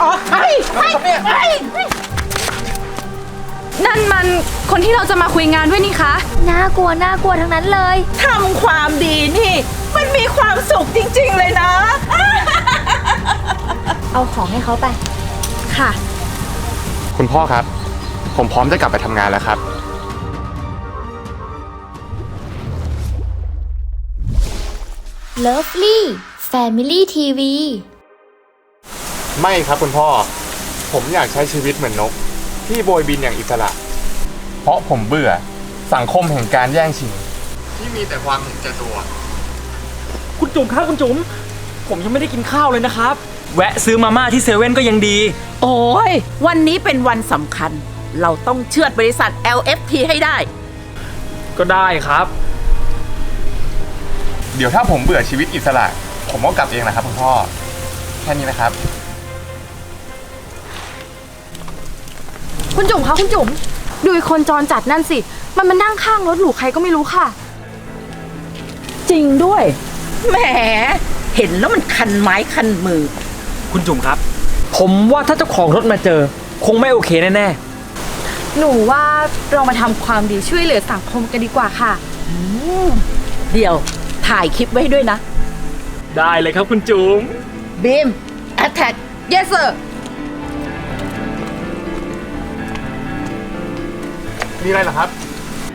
อ๋อไอ้ไอ้ไอ้นั่นมันคนที่เราจะมาคุยงานด้วยนี่คะ น่ากลัวน่ากลัวทั้งนั้นเลย ทำความดีนี่ มันมีความสุขจริงๆเลยนะ เอาของให้เขาไป ค่ะ คุณพ่อครับ ผมพร้อมจะกลับไปทำงานแล้วครับ Lovely Family TV ไม่ครับคุณพ่อ ผมอยากใช้ชีวิตเหมือนนก ที่โบยบินอย่างอิสระ เพราะผมเบื่อสังคมแห่งการแย่งชิง ที่มีแต่ความเห็นแก่ตัว คุณจุ๋มครับคุณจุ๋มผมยังไม่ได้กินข้าวเลยนะครับ แวะซื้อมาม่าที่เซเว่นก็ยังดี โอ้ย วันนี้เป็นวันสำคัญ เราต้องเชื่อดบริษัท LFT ให้ได้ ก็ได้ครับ เดี๋ยวถ้าผมเบื่อชีวิตอิสระ ผมก็กลับเองนะครับคุณพ่อ แค่นี้นะครับ คุณจุ๋มคะคุณจุ๋มดูไอ้คนจรจัดนั่นสิ มันมานั่งข้างรถหรูใครก็ไม่รู้ค่ะ จริงด้วย แหม เห็นแล้วมันคันไม้คันมือ คุณจุ๋มครับ ผมว่าถ้าเจ้าของรถมาเจอ คงไม่โอเคแน่หนูว่าเรามาทำความดีช่วยเหลือสังคมกันดีกว่าค่ะ เดี๋ยวถ่ายคลิปไว้ด้วยนะ ๆ ได้เลยครับคุณจุ๋ม บีม attack yes sir มีอะไรเหรอครับ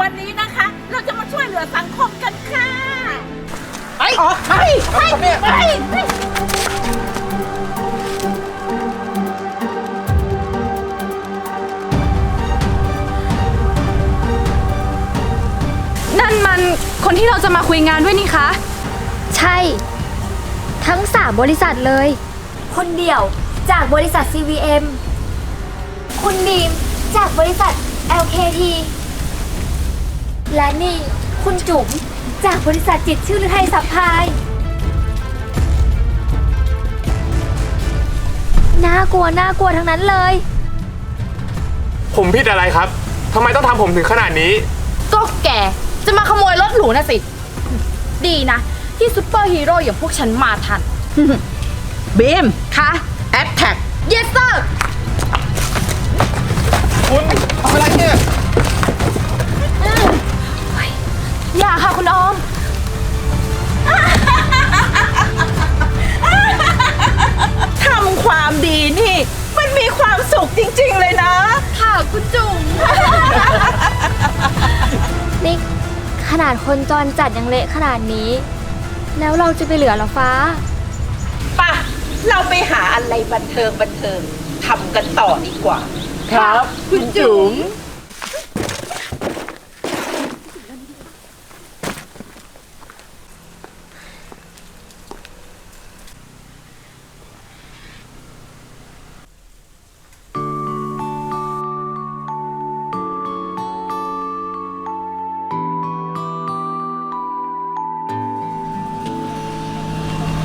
วันนี้นะคะ เราจะมาช่วยเหลือสังคมกันค่ะไอ้อ๋อไอ้ไอ้ไอ้ไอ้นั่นมันคนที่เราจะมาคุยงานด้วยนี่คะ ใช่ ทั้ง3บริษัทเลย คนเดียวจากบริษัท CVM คุณดีมจากบริษัท LKT และนี่คุณจุ๋มจากบริษัทจิตรชื่อฤทัยสัพพาย น่ากลัวน่ากลัวทั้งนั้นเลย ผมผิดอะไรครับ ทำไมต้องทำผมถึงขนาดนี้ ก็แกจะมาขโมยรถหรูนะสิ ดีนะ ที่ซูเปอร์ฮีโร่อย่างพวกฉันมาทัน บีมคะ attack yes sir คุณทำ อะไรเนี่ยอย่าค่ะคุณออม ทำความดีนี่ มันมีความสุขจริงๆเลยนะ ค่ะคุณจุ๋มนี่ขนาดคนจรจัดยังเละขนาดนี้ แล้วเราจะไปเหลือเหรอฟ้า ป่ะ เราไปหาอะไรบันเทิงบันเทิงทำกันต่อดีกว่า ครับ คุณจุ๋ม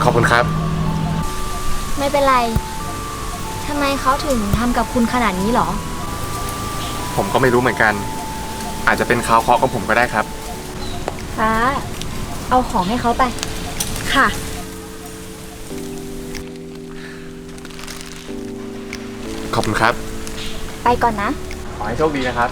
ขอบคุณครับ ไม่เป็นไร ทำไมเขาถึงทำกับคุณขนาดนี้หรอ ผมก็ไม่รู้เหมือนกัน อาจจะเป็นข่าวเคราะห์ของผมก็ได้ครับ ฟ้า เอาของให้เขาไป ค่ะ ขอบคุณครับ ไปก่อนนะ ขอให้โชคดีนะครับ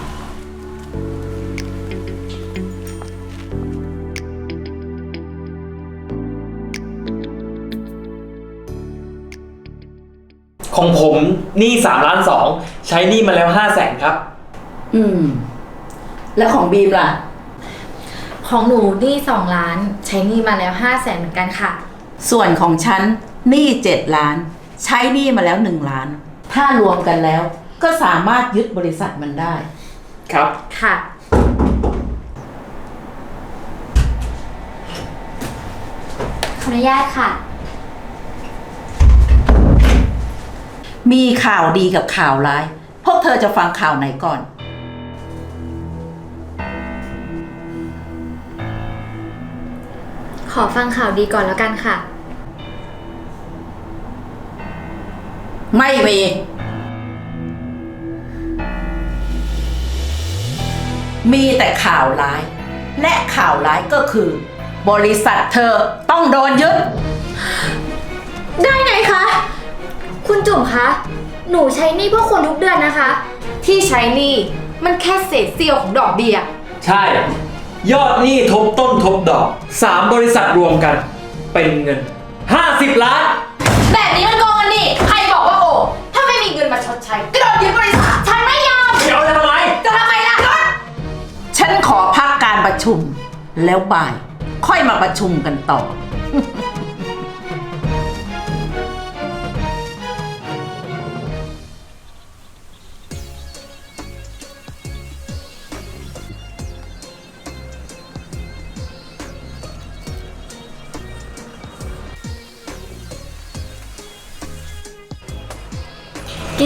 ของผมหนี้สามล้านสองใช้หนี้มาแล้วห้าแสนครับ อืม แล้วของบีมล่ะ ของหนูหนี้สองล้าน ใช้หนี้มาแล้วห้าแสนเหมือนกันค่ะ ส่วนของฉันหนี้เจ็ดล้าน ใช้หนี้มาแล้วหนึ่งล้าน ถ้ารวมกันแล้ว ก็สามารถยึดบริษัทมันได้ ครับ ค่ะ ขออนุญาตค่ะ มีข่าวดีกับข่าวร้าย พวกเธอจะฟังข่าวไหนก่อน ขอฟังข่าวดีก่อนแล้วกันค่ะ ไม่มี มีแต่ข่าวร้าย และข่าวร้ายก็คือ บริษัทเธอต้องโดนยึด ได้ไงคะ คุณจุ๋มจุ๋มคะ หนูใช้หนี้พวกคุณทุกเดือนนะคะ ที่ใช้หนี่มันแค่เศษเสี้ยวของดอกเบี้ย ใช่ ยอดหนี้ทบต้นทบดอก 3 บริษัทรวมกัน เป็นเงิน 50 ล้าน แบบนี้มันโกงกันนี่ ใครบอกว่าโกงถ้าไม่มีเงินมาชดใช้ก็โดนยึดบริษัท ฉันไม่ยอม เดี๋ยวจะทำไม จะทำไมล่ะ ฉันขอพักการประชุม แล้วบ่าย ค่อยมาประชุมกันต่อ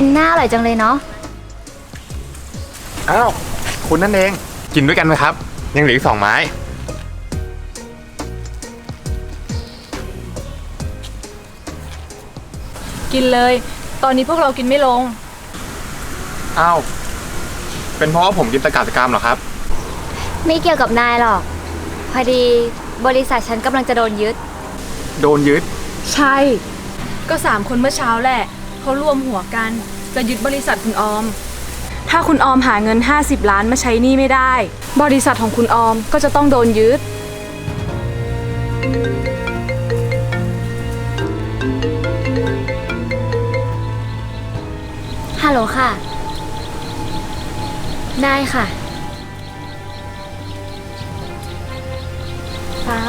กินหน้าอร่อยจังเลยเนาะ อ้าว คุณนั่นเอง กินด้วยกันไหมครับ ยังเหลืออีกสองไม้ กินเลย ตอนนี้พวกเรากินไม่ลง อ้าว เป็นเพราะว่าผมกินตะกาตะกรรมเหรอครับ ไม่เกี่ยวกับนายหรอก พอดีบริษัทฉันกำลังจะโดนยึด โดนยึด ใช่ ก็สามคนเมื่อเช้าแหละ เขารวมหัวกัน จะยึดบริษัทคุณออม ถ้าคุณออมหาเงิน 50 ล้านมาใช้หนี้ไม่ได้ บริษัทของคุณออมก็จะต้องโดนยึด ฮัลโหลค่ะ ได้ค่ะ ฟ้า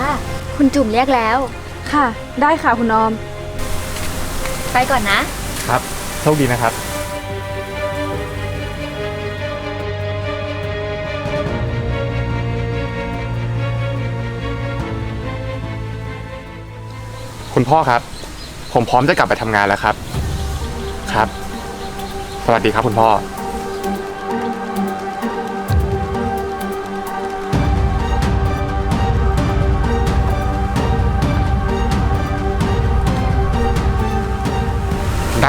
คุณจุ่มเรียกแล้ว ค่ะ ได้ค่ะคุณออม ไปก่อนนะ ครับ โชคดีนะครับคุณพ่อครับ ผมพร้อมจะกลับไปทำงานแล้วครับ ครับ สวัสดีครับคุณพ่อ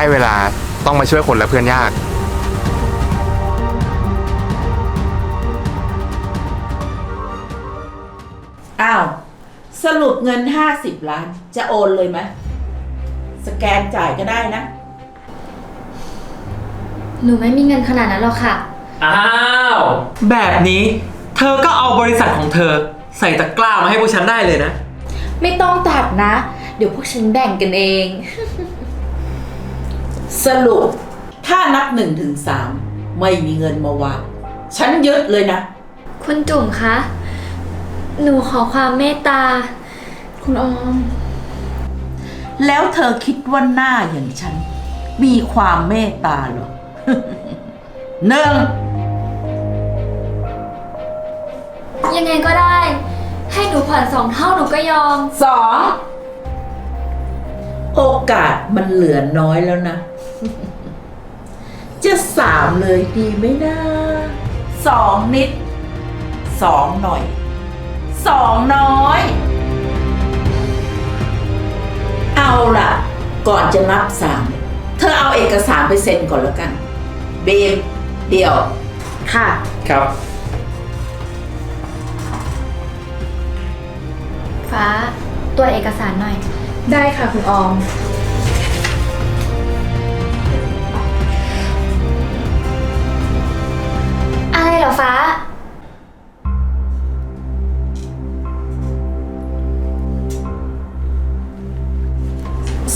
ได้เวลาต้องมาช่วยคนและเพื่อนยาก อ้าว สรุปเงิน 50 ล้าน จะโอนเลยไหมสแกนจ่ายก็ได้นะ หนูไม่มีเงินขนาดนั้นหรอกค่ะ อ้าว แบบนี้ เธอก็เอาบริษัทของเธอ ใส่ตะกร้ามาให้พวกฉันได้เลยนะ ไม่ต้องตัดนะ เดี๋ยวพวกฉันแบ่งกันเอง สรุป ถ้านับหนึ่งถึงสามไม่มีเงินมาวางฉันยึดเลยนะ คุณจุ่มคะ หนูขอความเมตตา คุณออม แล้วเธอคิดว่าหน้าอย่างฉัน มีความเมตตาเหรอ หนึ่งยังไงก็ได้ ให้หนูผ่อนสองเท่าหนูก็ยอม สอง โอกาสมันเหลือน้อยแล้วนะ จะสามเลยดีไหมนะสองนิดสองหน่อยสองน้อย เอาล่ะ ก่อนจะนับสามเธอเอาเอกสารไปเซ็นก่อนแล้วกัน เบมเดี๋ยว ค่ะ ครับ ฟ้า ตัวจเอกสารหน่อย ได้ค่ะคุณออม เหรอฟ้า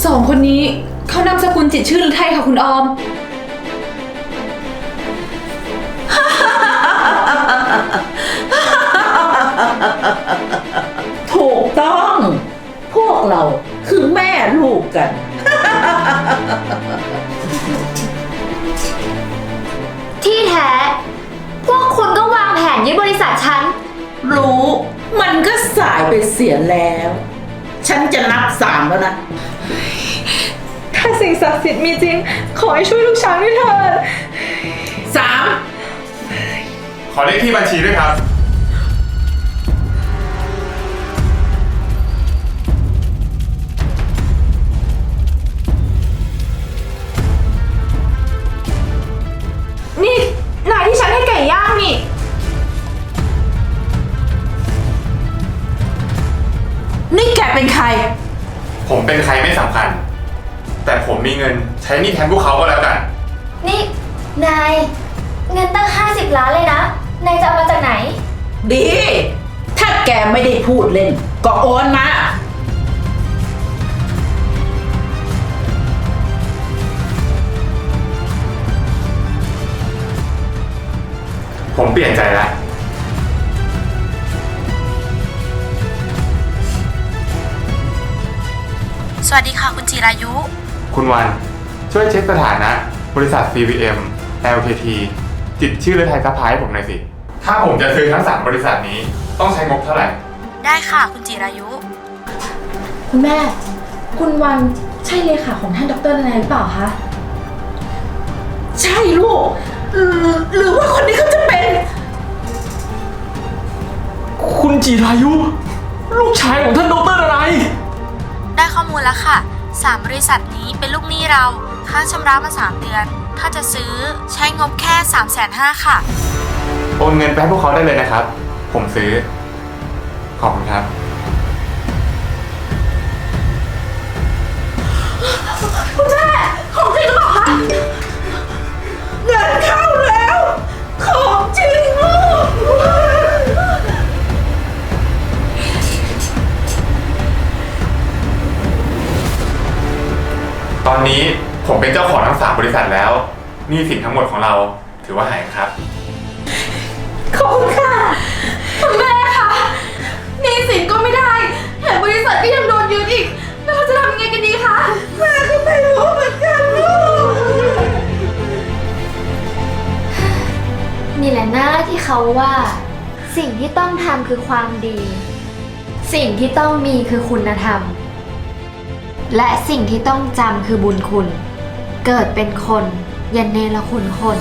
สองคนนี้เขานามสกุลจิตรชื่อหรือไทยค่ะคุณออม ถูกต้อง พวกเราคือแม่ลูกกัน ที่แท้ พวกคุณก็วางแผนยึดบริษัทฉัน รู้มันก็สายไปเสียแล้ว ฉันจะนับสามแล้วนะ ถ้าสิ่งศักดิ์สิทธิ์มีจริง ขอให้ช่วยลูกช้างด้วยเถิดสาม ขอเลขที่บัญชีด้วยครับ ช้หนี่แทนพวกเขาก็แล้วกัน นี่ นาย เงินตั้ง 50 ล้านเลยนะ นายจะเอามาจากไหน ดี ถ้าแกไม่ได้พูดเล่น ก็โอนมา ผมเปลี่ยนใจแล้ว สวัสดีค่ะคุณจิรายุ คุณวัน ช่วยเช็คสถานะ บริษัท CVM LKT จิตชื่อเลือไทยซัพพลายให้ผมหน่อยสิ ถ้าผมจะซื้อทั้ง3บริษัทนี้ต้องใช้งบเท่าไหร่ ได้ค่ะคุณจิรายุ คุณแม่ คุณวันใช่เลขาของท่านดรนายหรือเปล่าคะ ใช่ลูกหรือหรือว่าคนนี้เขาจะเป็น คุณจิรายุ ลูกชายของท่านดรอะไร ได้ข้อมูลแล้วค่ะ 3 บริษัทนี้เป็นลูกหนี้เรา ค้างชำระมา 3 เดือน ถ้าจะซื้อใช้งบแค่ 3 5 0 0 0ค่ะ โอนเงินไปให้พวกเขาได้เลยนะครับ ผมซื้อ ขอบคุณครับเผมเป็นเจ้าของทั้ง3บริษัทแล้วหนี้สินทั้งหมดของเราถือว่าหายครับ ขอบคุณค่ะคุณแม่คะหนี่สินก็ไม่ได้แถมบริษัทก็ยังโดนยึดอีก แล้วเราจะทำยังไงกันดีคะแม่ก็ไม่รู้เหมือนกันลูกนี่แหละหน้าที่เขาว่า สิ่งที่ต้องทำคือความดี สิ่งที่ต้องมีคือคุณธรรม และสิ่งที่ต้องจำคือบุญคุณ เกิดเป็นคนอย่าเนรคุณคน